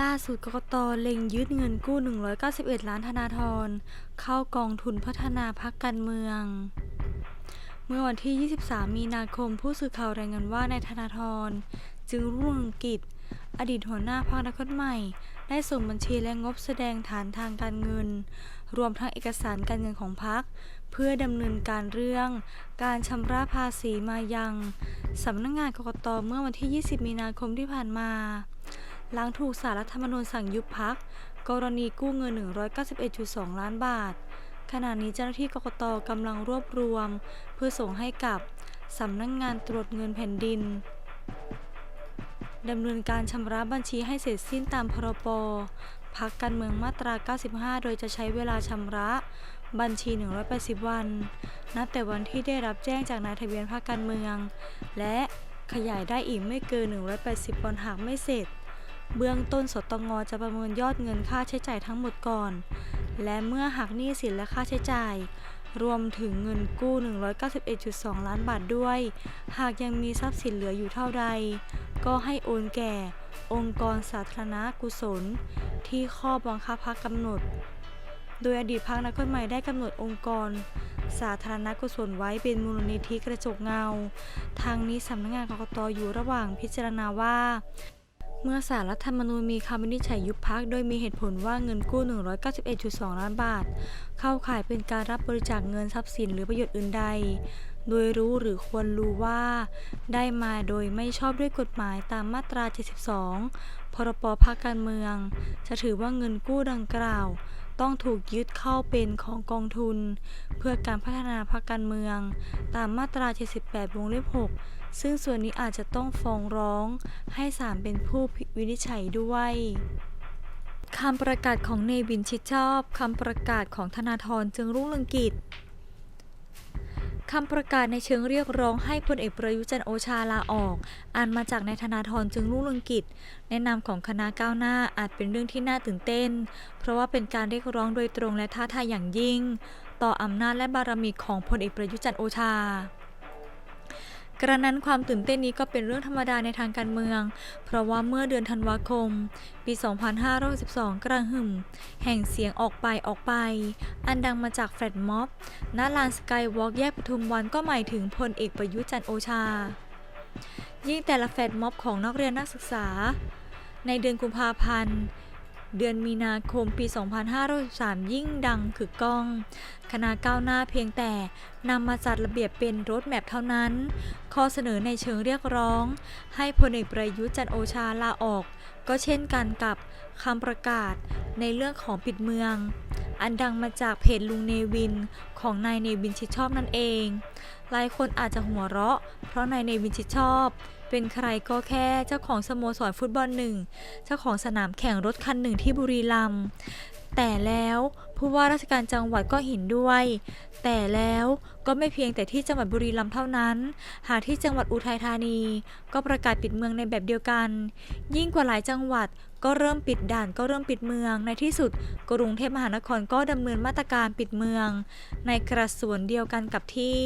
ล่าสุดกกตเล็งยึดเงินกู้ 191 ล้านธนาธร เข้ากองทุนพัฒนาพรรคการเมือง เมื่อวันที่ 23 มีนาคม ผู้สื่อข่าวรายงานว่านายธนาธร จึงรุ่งเรืองกิจ อดีตหัวหน้าพรรคอนาคตใหม่ ได้ส่งบัญชีและงบแสดงฐานทางการเงิน รวมทั้งเอกสารการเงินของพรรคเพื่อดำเนินการเรื่อง การชำระภาษีมายังสำนักงานกกตเมื่อวันที่ 20 มีนาคมที่ผ่านมา หลังถูกศาลรัฐธรรมนูญสั่งยุบพัก กรณีกู้เงิน 191.2 ล้านบาท ขณะนี้เจ้าหน้าที่กกตกำลังรวบรวม เพื่อส่งให้กับสำนักงงานตรวจเงินแผ่นดินดำเนินการชำระบัญชีให้เสร็จสิ้นตามพรบพักการเมืองมาตรา 95 โดยจะใช้เวลาชำระบัญชี 180 วัน นับแต่วันที่ได้รับแจ้งจากนายทะเบียนพรรคการเมือง และขยายได้อีกไม่เกิน 180 วันหากไม่เสร็จ เบื้องต้นสตงจะประเมินยอดเงินค่าใช้จ่ายทั้งหมดก่อน และเมื่อหักหนี้สินและค่าใช้จ่าย รวมถึงเงินกู้ 191.2 ล้านบาทด้วย หากยังมีทรัพย์สินเหลืออยู่เท่าใด ก็ให้โอนแก่ องค์กรสาธารณกุศล ที่ข้อบังคับพักกำหนด โดยอดีตพักนักกฎหมายได้กำหนดองค์กรสาธารณกุศลไว้เป็นมูลนิธิกระจกเงา ทางนี้สำนักงานกกตอยู่ระหว่างพิจารณาว่า เมื่อสารรัฐธรรมนูญมีคำวินิจฉัยยุบพักโดยมีเหตุผลว่าเงินกู้ 191.2 ล้านบาท เข้าข่ายเป็นการรับบริจาคเงินทรัพย์สินหรือประโยชน์อื่นใด โดยรู้หรือควรรู้ว่า ได้มาโดยไม่ชอบด้วยกฎหมายตามมาตรา 72 พรบพักการเมือง จะถือว่าเงินกู้ดังกล่าว ต้องถูกยึดเข้าเป็นของกองทุน เพื่อการพัฒนาพรรคการเมือง ตามมาตรา 78 วงเล็บ 6 ซึ่งส่วนนี้อาจจะต้องฟ้องร้องให้ศาลเป็นผู้วินิจฉัยด้วยคำประกาศของเนวินชิดชอบ คำประกาศของธนาธรจึงรุ่งเรืองกิจ คำประกาศในเชิงเรียกร้องให้พลเอกประยุจันโอชาลาออก อ่านมาจากนายธนาธรจึงรุ่งเรืองกิจ แนะนำของคณะก้าวหน้าอาจเป็นเรื่องที่น่าตื่นเต้น เพราะว่าเป็นการเรียกร้องโดยตรงและท้าทายอย่างยิ่ง ต่ออำนาจและบารมีของพลเอกประยุจันโอชา กระนั้นความตื่นเต้นนี้ก็เป็นเรื่องธรรมดาในทางการเมือง เพราะว่าเมื่อเดือนธันวาคม ปี 2512กระหึ่ม แห่งเสียงออกไปออกไป อันดังมาจากแฟลตม็อบณลานสกายวอล์กแยกปทุมวันก็หมายถึงพลเอกประยุทธ์จันโอชา ยิ่งแต่ละแฟลตม็อบของนักเรียนนักศึกษา ในเดือนกุมภาพันธ์ เดือนมีนาคมปี 2563 ยิ่งดังคือก้อง คณะก้าวหน้าเพียงแต่นำมาจัดระเบียบเป็นรถแมพเท่านั้น ข้อเสนอในเชิงเรียกร้อง ให้พลเอกประยุทธ์จันโอชาลาออก ก็เช่นกันกับคำประกาศในเรื่องของปิดเมือง อันดังมาจากเพจลุงเนวินของนายเนวินชิดชอบนั่นเอง หลายคนอาจจะหัวเราะ เพราะนายเนวินชิดชอบ เป็นใครก็แค่เจ้าของสโมสรฟุตบอลหนึ่ง เจ้าของสนามแข่งรถคันหนึ่งที่บุรีรัมย์แต่แล้วผู้ว่าราชการจังหวัดก็เห็นด้วย แต่แล้ว ก็ไม่เพียงแต่ที่จังหวัดบุรีรัมย์เท่านั้น หากที่จังหวัดอุทัยธานี ก็ประกาศปิดเมืองในแบบเดียวกัน ยิ่งกว่าหลายจังหวัดก็เริ่มปิดด่านก็เริ่มปิดเมือง ในที่สุดกรุงเทพมหานครก็ดำเนินมาตรการปิดเมือง ในกระสวนเดียวกันกับที่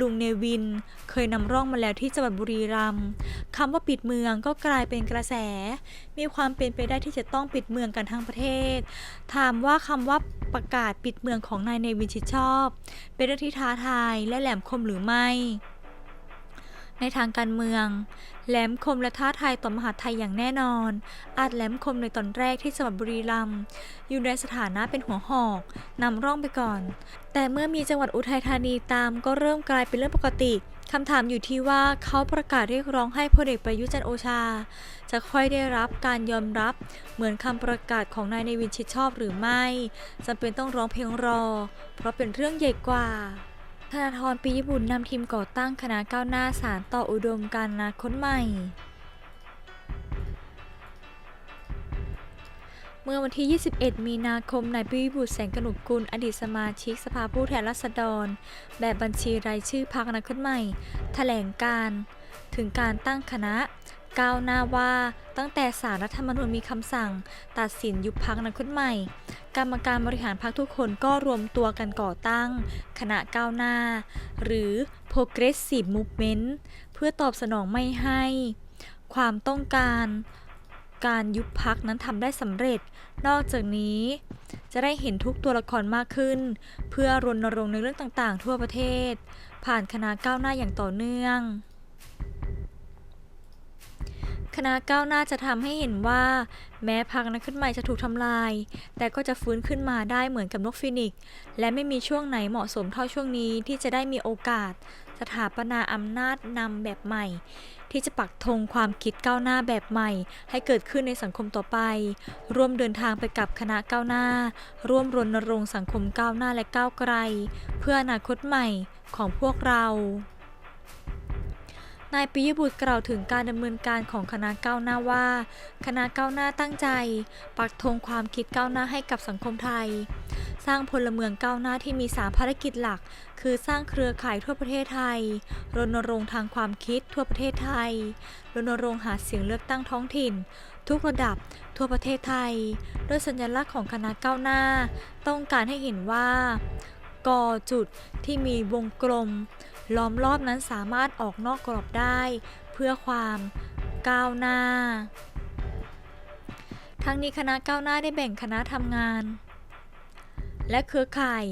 ลุงเนวิน เคยนำร่องมาแล้วที่จังหวัดบุรีรัมย์คำว่าปิดเมืองก็กลายเป็นกระแส มีความเป็นไปได้ที่จะต้องปิดเมืองกันทั้งประเทศ ถามว่าคำว่าประกาศปิดเมืองของนายเนวินชิดชอบ เป็นเรื่องที่ท้าทายและแหลมคมหรือไม่ ในทางการเมือง แหลมคมและท้าทายต่อมหาไทยอย่างแน่นอน อาจแหลมคมในตอนแรกที่จังหวัดบุรีรัมย์อยู่ในสถานะเป็นหัวหอกนำร่องไปก่อน แต่เมื่อมีจังหวัดอุทัยธานีตามก็เริ่มกลายเป็นเรื่องปกติคำถามอยู่ที่ว่าเขาประกาศเรียกร้องให้พลเอกประยุจันโอชา จะค่อยได้รับการยอมรับเหมือนคำประกาศของนายเนวินชิดชอบหรือไม่จำเป็นต้องร้องเพลงรอ เพราะเป็นเรื่องใหญ่กว่า ธนาธรปียบุญนำทีมก่อตั้งคณะก้าวหน้าสารต่ออุดมการณ์อนาคตใหม่ เมื่อวันที่ 21 มีนาคม นายปิบุตรแสงกนุกกุล อดีตสมาชิกสภาผู้แทนราษฎร แบบบัญชีรายชื่อพรรคอนาคตใหม่ แถลงการ ถึงการตั้งคณะก้าวหน้าว่าตั้งแต่สารรัฐธรรมนูญมีคำสั่ง ตัดสินยุบพักอนาคตใหม่ กรรมการบริหารพรรคทุกคนก็รวมตัวกันก่อตั้ง คณะก้าวหน้า หรือ Progressive Movement เพื่อตอบสนองไม่ให้ ความต้องการการยุบพักนั้นทำได้สำเร็จ นอกจากนี้ จะได้เห็นทุกตัวละครมากขึ้น เพื่อรณรงค์ในเรื่องต่างๆ ทั่วประเทศ ผ่านคณะก้าวหน้าอย่างต่อเนื่อง คณะก้าวหน้าจะทำให้เห็นว่า แม้พักนักขึ้นใหม่จะถูกทำลาย แต่ก็จะฟื้นขึ้นมาได้เหมือนกับนกฟินิกซ์และไม่มีช่วงไหนเหมาะสมเท่าช่วงนี้ที่จะได้มีโอกาส สถาปนาอำนาจนำแบบใหม่ ที่จะปักธงความคิดก้าวหน้าแบบใหม่ ให้เกิดขึ้นในสังคมต่อไป ร่วมเดินทางไปกับคณะก้าวหน้า ร่วมรณรงค์สังคมก้าวหน้าและก้าวไกล เพื่ออนาคตใหม่ของพวกเรา นายปิยบุตรกล่าวถึงการดำเนินการของคณะก้าวหน้าว่า คณะก้าวหน้าตั้งใจ ปักธงความคิดก้าวหน้าให้กับสังคมไทย สร้างพลเมืองก้าวหน้าที่มี3ภารกิจหลัก คือสร้างเครือข่ายทั่วประเทศไทย รณรงค์ทางความคิดทั่วประเทศไทย รณรงค์หาเสียงเลือกตั้งท้องถิ่น ทุกระดับทั่วประเทศไทย โดยสัญลักษณ์ของคณะก้าวหน้า ต้องการให้เห็นว่ากอจุดที่มีวงกลม ล้อมรอบนั้นสามารถออกนอกกรอบได้ เพื่อความก้าวหน้า ทั้งนี้คณะก้าวหน้าได้แบ่งคณะทำงาน และเครือข่าย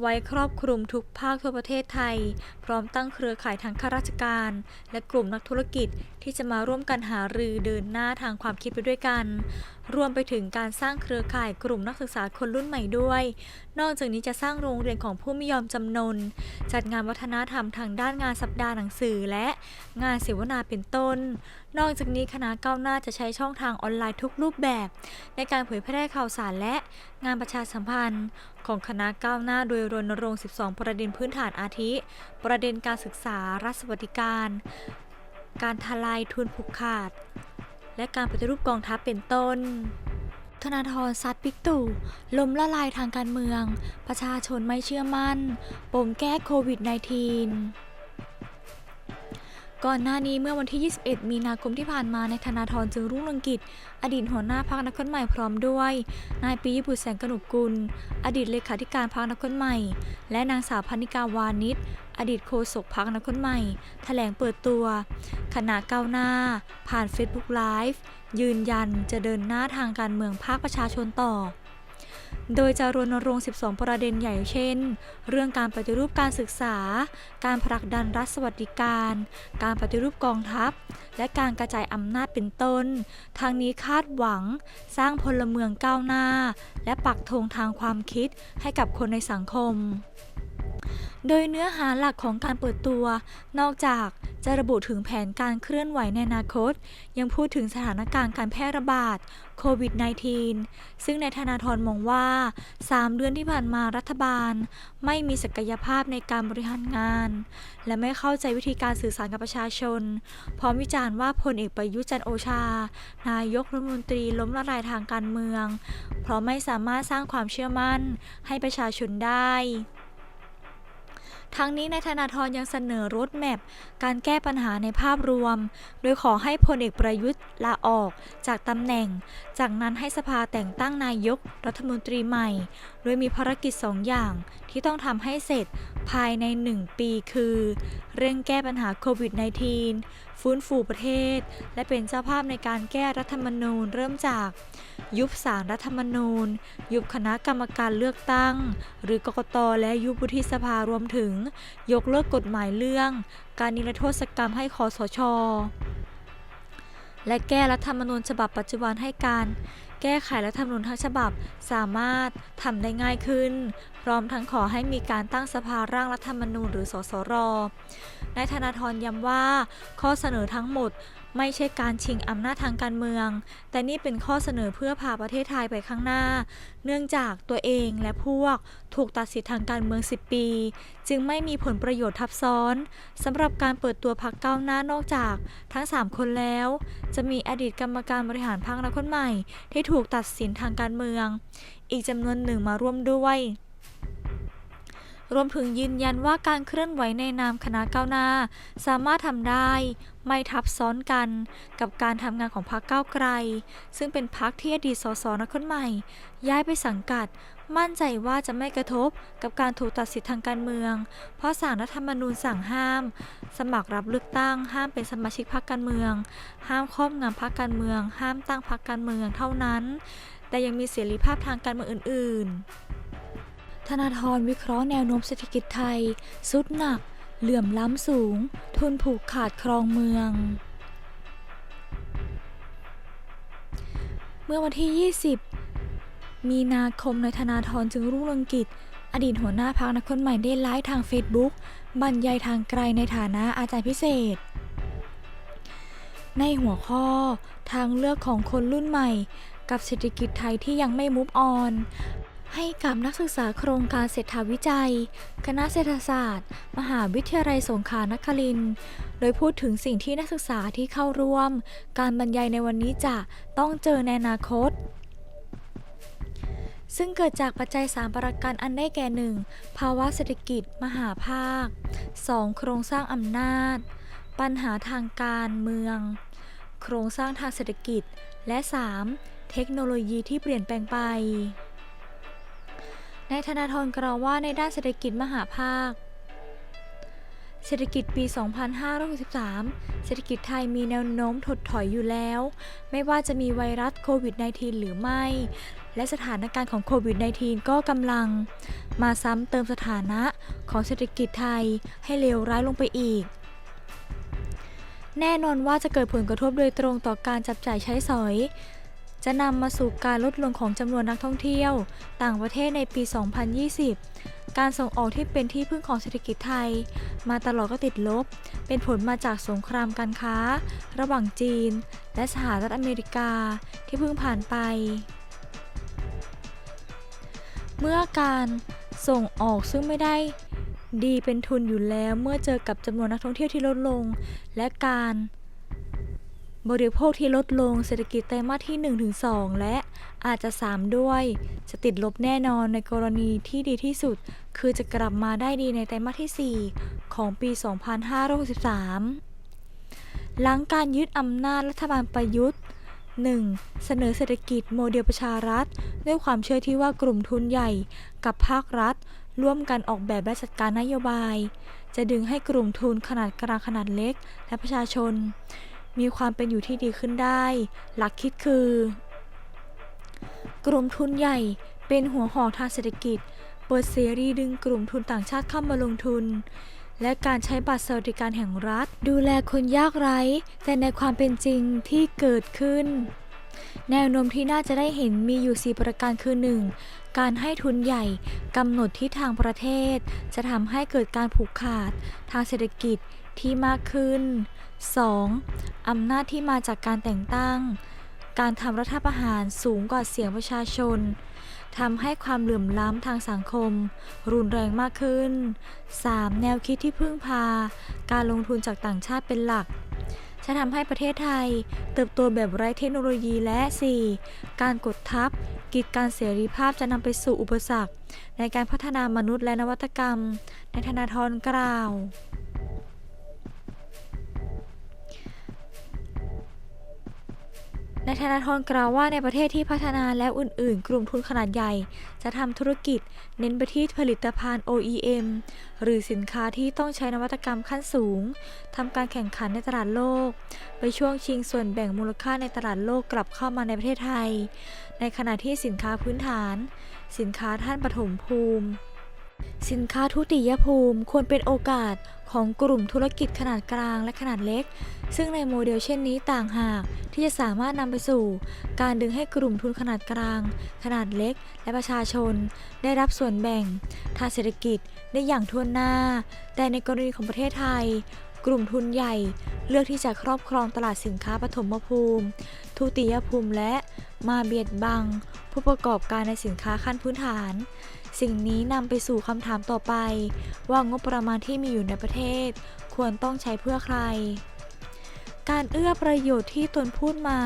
ไว้ครอบคลุมทุกภาคทั่วประเทศไทย พร้อมตั้งเครือข่ายทั้งข้าราชการ และกลุ่มนักธุรกิจที่จะมาร่วมกันหารือเดินหน้าทางความคิดไปด้วยกัน รวมไปถึงการสร้างเครือข่ายกลุ่มนักศึกษาคนรุ่นใหม่ด้วย นอกจากนี้จะสร้างโรงเรียนของผู้ไม่ยอมจำนน จัดงานวัฒนธรรมทางด้านงานสัปดาห์หนังสือและงานเสวนาเป็นต้น นอกจากนี้คณะก้าวหน้าจะใช้ช่องทางออนไลน์ทุกรูปแบบ ในการเผยแพร่ข่าวสารและงานประชาสัมพันธ์ ของคณะก้าวหน้าโดยรณรงค์ 12 ประเด็นพื้นฐานอาทิ ประเด็นการศึกษารัฐสวัสดิการ การทลายทุนผูกขาด และการปฏิรูปกองทัพเป็นต้นธนาธรซัดปิกตู่ล้มละลายทางการเมือง ประชาชนไม่เชื่อมั่น ปมแก้โควิด -19 ก่อนหน้านี้เมื่อวันที่ 21 มีนาคมที่ผ่านมาในธนาธรจึงรุ่งเรืองกิจ อดีตหัวหน้าพรรคนักคนใหม่พร้อมด้วย นายปียบุตรแสงกนกกุล อดีตเลขาธิการพรรคนักคนใหม่ และนางสาวพันิกาวานิชอดีตโฆษกพรรคนักคนใหม่ แถลงเปิดตัว คณะก้าวหน้า ผ่าน Facebook Live ยืนยันจะเดินหน้าทางการเมืองภาคประชาชนต่อ โดยจะรณรงค์ 12 ประเด็นใหญ่เช่น เรื่องการปฏิรูปการศึกษา การผลักดันรัฐสวัสดิการ การปฏิรูปกองทัพ และการกระจายอำนาจเป็นต้น ทางนี้คาดหวัง สร้างพลเมืองก้าวหน้า และปักธงทางความคิดให้กับคนในสังคม โดยเนื้อหาหลักของการเปิดตัว นอกจากจะระบุถึงแผนการเคลื่อนไหวในอนาคต ยังพูดถึงสถานการณ์การแพร่ระบาดโควิด -19 ซึ่งในายธนาธรมองว่า 3 เดือนที่ผ่านมารัฐบาล ไม่มีศักยภาพในการบริหารงาน และไม่เข้าใจวิธีการสื่อสารกับประชาชน พร้อมวิจารณ์ว่าพลเอกประยุจันโอชา นายกรัฐมนตรีล้มละลายทางการเมือง เพราะไม่สามารถสร้างความเชื่อมั่นให้ประชาชนได้ ทั้งนี้นายธนาธรยังเสนอรถแมพการแก้ปัญหาในภาพรวม โดยขอให้พลเอกประยุทธ์ลาออกจากตำแหน่ง จากนั้นให้สภาแต่งตั้งนายกรัฐมนตรีใหม่ โดยมีภารกิจสองอย่างที่ต้องทำให้เสร็จภายใน 1 ปีคือ เร่งแก้ปัญหาโควิด -19 ฟื้นฟูประเทศ และเป็นเจ้าภาพในการแก้รัฐธรรมนูญเริ่มจาก ยุบสารรัฐธรรมนูญ ยุบคณะกรรมการเลือกตั้ง หรือกกตและยุบวุฒิสภารวมถึง ยกเลิกกฎหมายเรื่อง การนิรโทษกรรมให้คอสช และแก้รัฐธรรมนูญฉบับปัจจุบันให้การแก้ไขรัฐธรรมนูญทั้งฉบับสามารถทำได้ง่ายขึ้น พร้อมทั้งขอให้มีการตั้งสภาร่างรัฐธรรมนูญหรือสสรนายธนาธรย้ำว่าข้อเสนอทั้งหมด ไม่ใช่การชิงอำนาจทางการเมือง แต่นี่เป็นข้อเสนอเพื่อพาประเทศไทยไปข้างหน้า เนื่องจากตัวเองและพวกถูกตัดสิทธิทางการเมือง 10 ปี จึงไม่มีผลประโยชน์ทับซ้อนสำหรับการเปิดตัวพักก้าวหน้านอกจากทั้ง 3 คนแล้ว จะมีอดีตกรรมการบริหารพรรคนักคนใหม่ ที่ถูกตัดสินทางการเมือง อีกจำนวนหนึ่งมาร่วมด้วย รวมถึงยืนยันว่าการเคลื่อนไหวในนามคณะก้าวหน้า สามารถทำได้ ไม่ทับซ้อนกัน กับการทำงานของพรรคก้าวไกล ซึ่งเป็นพรรคที่อดีตสสนักคนใหม่ ย้ายไปสังกัด มั่นใจว่าจะไม่กระทบกับการถูกตัดสิทธิทางการเมือง เพราะสารรัฐธรรมนูญสั่งห้าม สมัครรับเลือกตั้ง ห้ามเป็นสมาชิกพรรคการเมือง ห้ามครอบงำพรรคการเมือง ห้ามตั้งพรรคการเมืองเท่านั้น แต่ยังมีเสรีภาพทางการเมืองอื่น ๆ ธนาธรวิเคราะห์แนวโน้มเศรษฐกิจไทยสุดหนัก เหลื่อมล้ำสูง ทุนผูกขาดครองเมือง เมื่อวันที่ 20 มีนาคมในธนาธรจึงรุ่งเรืองกิจ อดีตหัวหน้าพักนักคนใหม่ได้ไลฟ์ทางเฟซบุ๊กบรรยายทางไกลในฐานะอาจารย์พิเศษ ในหัวข้อทางเลือกของคนรุ่นใหม่ กับเศรษฐกิจไทยที่ยังไม่มุฟออน ให้กับนักศึกษาโครงการเศรษฐวิจัย คณะเศรษฐศาสตร์ มหาวิทยาลัยสงขลานครินทร์โดยพูดถึงสิ่งที่นักศึกษาที่เข้าร่วม การบรรยายในวันนี้จะต้องเจอในอนาคต ซึ่งเกิดจากปัจจัย 3 ประการอันได้แก่ 1. ภาวะเศรษฐกิจ มหาภาค 2. โครงสร้างอำนาจ ปัญหาทางการเมือง โครงสร้างทางเศรษฐกิจ และ 3. เทคโนโลยีที่เปลี่ยนแปลงไป นายธนาธรกล่าวว่าในด้านเศรษฐกิจมหาภาค เศรษฐกิจปี 2563 เศรษฐกิจไทยมีแนวโน้มถดถอยอยู่แล้ว ไม่ว่าจะมีไวรัสโควิด -19 หรือไม่ และสถานการณ์ของโควิด -19 ก็กำลัง มาซ้ำเติมสถานะของเศรษฐกิจไทยให้เลวร้ายลงไปอีกแน่นอนว่าจะเกิดผลกระทบโดยตรงต่อการจับจ่ายใช้สอย จะนำมาสู่การลดลงของจำนวนนักท่องเที่ยว ต่างประเทศในปี 2020 การส่งออกที่เป็นที่พึ่งของเศรษฐกิจไทย มาตลอดก็ติดลบ เป็นผลมาจากสงครามการค้า ระหว่างจีน และสหรัฐอเมริกาที่เพิ่งผ่านไป เมื่อการส่งออกซึ่งไม่ได้ดีเป็นทุนอยู่แล้วเมื่อเจอกับจำนวนนักท่องเที่ยวที่ลดลง และการ บริโภคที่ลดลงเศรษฐกิจไตรมาสที่ 1-2 และอาจจะ 3 ด้วย จะติดลบแน่นอนในกรณีที่ดีที่สุด คือจะกลับมาได้ดีในไตรมาสที่ 4 ของปี 2563 หลังการยึดอำนาจรัฐบาลประยุทธ์ 1. เสนอเศรษฐกิจโมเดลประชารัฐ ด้วยความเชื่อที่ว่ากลุ่มทุนใหญ่กับภาครัฐ ร่วมกันออกแบบและจัดการนโยบาย จะดึงให้กลุ่มทุนขนาดกลางขนาดเล็กและประชาชน มีความเป็นอยู่ที่ดีขึ้นได้ หลักคิดคือ กลุ่มทุนใหญ่เป็นหัวหอกทางเศรษฐกิจ เปิดเสรีดึงกลุ่มทุนต่างชาติเข้ามาลงทุน และการใช้บัตรสวัสดิการแห่งรัฐ ดูแลคนยากไร้ แต่ในความเป็นจริงที่เกิดขึ้น แนวโน้มที่น่าจะได้เห็นมีอยู่ 4 ประการคือ 1. การให้ทุนใหญ่กำหนดที่ทางประเทศ จะทำให้เกิดการผูกขาด ทางเศรษฐกิจ ที่มากขึ้น 2. อำนาจที่มาจากการแต่งตั้ง การทำรัฐประหารสูงกว่าเสียงประชาชนทำให้ความเหลื่อมล้ำทางสังคม รุนแรงมากขึ้น 3. แนวคิดที่พึ่งพา การลงทุนจากต่างชาติเป็นหลัก จะทำให้ประเทศไทย เติบโตแบบไร้เทคโนโลยีและ 4. การกดทับกีดการเสรีภาพจะนำไปสู่อุปสรรค ในการพัฒนามนุษย์และนวัตกรรม ในธนาธรกล่าว นายธนาธรกล่าวว่าในประเทศที่พัฒนาแล้วอื่น ๆ กลุ่มทุนขนาดใหญ่ จะทำธุรกิจ เน้นไปที่ผลิตภัณฑ์ OEM หรือสินค้าที่ต้องใช้นวัตกรรมขั้นสูงทำการแข่งขันในตลาดโลก ไปช่วงชิงส่วนแบ่งมูลค่าในตลาดโลกกลับเข้ามาในประเทศไทย ในขณะที่สินค้าพื้นฐาน สินค้าท่านปฐมภูมิ สินค้าทุติยภูมิควรเป็นโอกาสของกลุ่มธุรกิจขนาดกลางและขนาดเล็ก ซึ่งในโมเดลเช่นนี้ต่างหากที่จะสามารถนำไปสู่ การดึงให้กลุ่มทุนขนาดกลาง ขนาดเล็ก และประชาชน ได้รับส่วนแบ่ง ทางเศรษฐกิจได้อย่างทั่วหน้า แต่ในกรณีของประเทศไทย กลุ่มทุนใหญ่ เลือกที่จะครอบครองตลาดสินค้าปฐมภูมิ ทุติยภูมิและมาเบียดบัง ผู้ประกอบการในสินค้าขั้นพื้นฐาน สิ่งนี้นำไปสู่คำถามต่อไป ว่างบประมาณที่มีอยู่ในประเทศ ควรต้องใช้เพื่อใคร การเอื้อประโยชน์ที่ตนพูดมา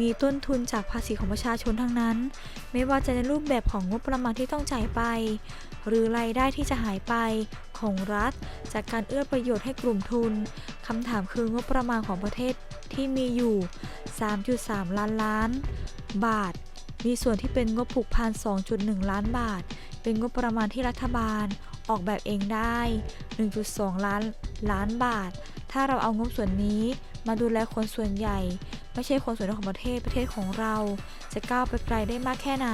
มีต้นทุนจากภาษีของประชาชนทั้งนั้น ไม่ว่าจะในรูปแบบของงบประมาณที่ต้องจ่ายไป หรือรายได้ที่จะหายไปของรัฐ จากการเอื้อประโยชน์ให้กลุ่มทุนคำถามคืองบประมาณของประเทศที่มีอยู่ 3.3 ล้านล้าน บาท มีส่วนที่เป็นงบผูกพัน 2.1 ล้านบาท เป็นงบประมาณที่รัฐบาลออกแบบเองได้ 1.2 ล้านล้านบาท ถ้าเราเอางบส่วนนี้มาดูแลคนส่วนใหญ่ ไม่ใช่คนส่วนน้อยของประเทศประเทศของเรา จะก้าวไปไกลได้มากแค่ไหน